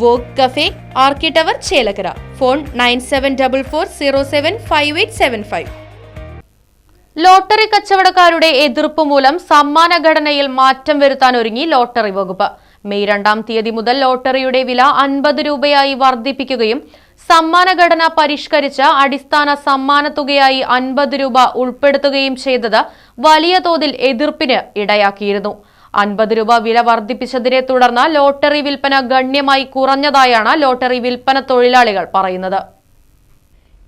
Walk cafe ആർക്കി tower Chelakkara. Phone nine seven double four zero seven five eight seven five. Lottery കച്ചവടക്കാരുടെ എതിർപ്പ് മൂലം സമ്മാന ഘടനയിൽ മാറ്റം വരുത്താൻ ഒരുങ്ങി ലോട്ടറി വകുപ്പ്. മെയ് രണ്ടാം തീയതി മുതൽ ലോട്ടറിയുടെ വില അൻപത് രൂപയായി വർദ്ധിപ്പിക്കുകയും സമ്മാന ഘടന പരിഷ്കരിച്ച അടിസ്ഥാന സമ്മാന തുകയായി അൻപത് രൂപ ഉൾപ്പെടുത്തുകയും ചെയ്തത് വലിയ തോതിൽ എതിർപ്പിന് ഇടയാക്കിയിരുന്നു. അൻപത് രൂപ വില വർദ്ധിപ്പിച്ചതിനെ തുടർന്ന് ലോട്ടറി വിൽപ്പന ഗണ്യമായി കുറഞ്ഞതായാണ് ലോട്ടറി വിൽപ്പന തൊഴിലാളികൾ പറയുന്നത്.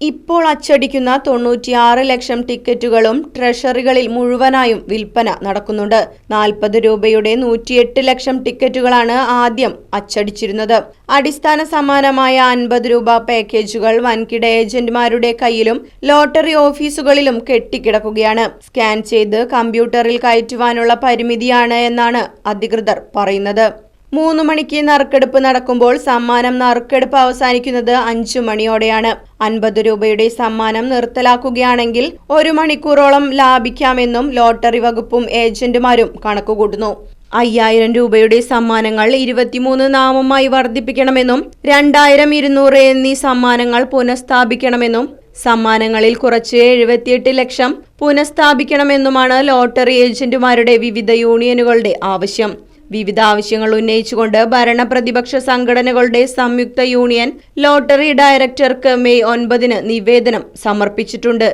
ഇപ്പോൾ അച്ചടിക്കുന്ന തൊണ്ണൂറ്റിയാറ് ലക്ഷം ടിക്കറ്റുകളും ട്രഷറികളിൽ മുഴുവനായും വിൽപ്പന നടക്കുന്നുണ്ട്. നാൽപ്പത് രൂപയുടെ നൂറ്റിയെട്ട് ലക്ഷം ടിക്കറ്റുകളാണ് ആദ്യം അച്ചടിച്ചിരുന്നത്. അടിസ്ഥാന സമാനമായ അൻപത് രൂപ പാക്കേജുകൾ വൻകിട ഏജന്റുമാരുടെ കയ്യിലും ലോട്ടറി ഓഫീസുകളിലും കെട്ടിക്കിടക്കുകയാണ്. സ്കാൻ ചെയ്ത് കമ്പ്യൂട്ടറിൽ കയറ്റുവാനുള്ള പരിമിതിയാണ് എന്നാണ് അധികൃതർ പറയുന്നത്. മൂന്ന് മണിക്ക് നറുക്കെടുപ്പ് നടക്കുമ്പോൾ സമ്മാനം നറുക്കെടുപ്പ് അവസാനിക്കുന്നത് അഞ്ചു മണിയോടെയാണ്. അൻപത് രൂപയുടെ സമ്മാനം നിർത്തലാക്കുകയാണെങ്കിൽ ഒരു മണിക്കൂറോളം ലാഭിക്കാമെന്നും ലോട്ടറി വകുപ്പും ഏജന്റുമാരും കണക്കുകൂട്ടുന്നു. അയ്യായിരം രൂപയുടെ സമ്മാനങ്ങൾ ഇരുപത്തിമൂന്ന് നാമമായി വർദ്ധിപ്പിക്കണമെന്നും രണ്ടായിരം ഇരുന്നൂറ് എന്നീ സമ്മാനങ്ങൾ പുനഃസ്ഥാപിക്കണമെന്നും സമ്മാനങ്ങളിൽ കുറച്ച് എഴുപത്തിയെട്ട് ലക്ഷം പുനഃസ്ഥാപിക്കണമെന്നുമാണ് ലോട്ടറി ഏജന്റുമാരുടെ വിവിധ യൂണിയനുകളുടെ ആവശ്യം. വിവിധ ആവശ്യങ്ങൾ ഉന്നയിച്ചുകൊണ്ട് ഭരണ പ്രതിപക്ഷ സംഘടനകളുടെ സംയുക്ത യൂണിയൻ ലോട്ടറി ഡയറക്ടർക്ക് മെയ് ഒൻപതിന് നിവേദനം സമർപ്പിച്ചിട്ടുണ്ട്.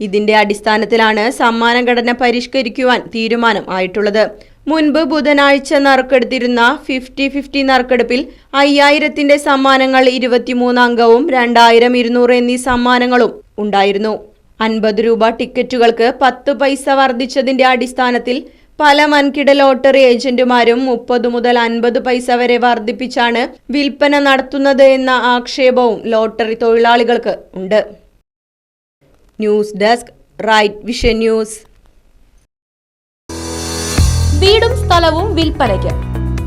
ഇതിന്റെ അടിസ്ഥാനത്തിലാണ് സമ്മാനഘടന പരിഷ്കരിക്കുവാൻ തീരുമാനം ആയിട്ടുള്ളത്. മുൻപ് ബുധനാഴ്ച നറുക്കെടുത്തിരുന്ന ഫിഫ്റ്റി ഫിഫ്റ്റി നറുക്കെടുപ്പിൽ അയ്യായിരത്തിന്റെ സമ്മാനങ്ങൾ ഇരുപത്തിമൂന്ന് അംഗവും രണ്ടായിരം ഇരുന്നൂറ് എന്നീ സമ്മാനങ്ങളും ഉണ്ടായിരുന്നു. അൻപത് രൂപ ടിക്കറ്റുകൾക്ക് പത്ത് പൈസ വർദ്ധിച്ചതിന്റെ അടിസ്ഥാനത്തിൽ പല വൻകിട ലോട്ടറി ഏജന്റുമാരും മുപ്പത് മുതൽ അൻപത് പൈസ വരെ വർദ്ധിപ്പിച്ചാണ് വിൽപ്പന നടത്തുന്നത് എന്ന ആക്ഷേപവും ലോട്ടറി തൊഴിലാളികൾക്ക് ഉണ്ട്. News desk Right Vision news. വീടും സ്ഥലവും വിൽപ്പനയ്ക്ക്.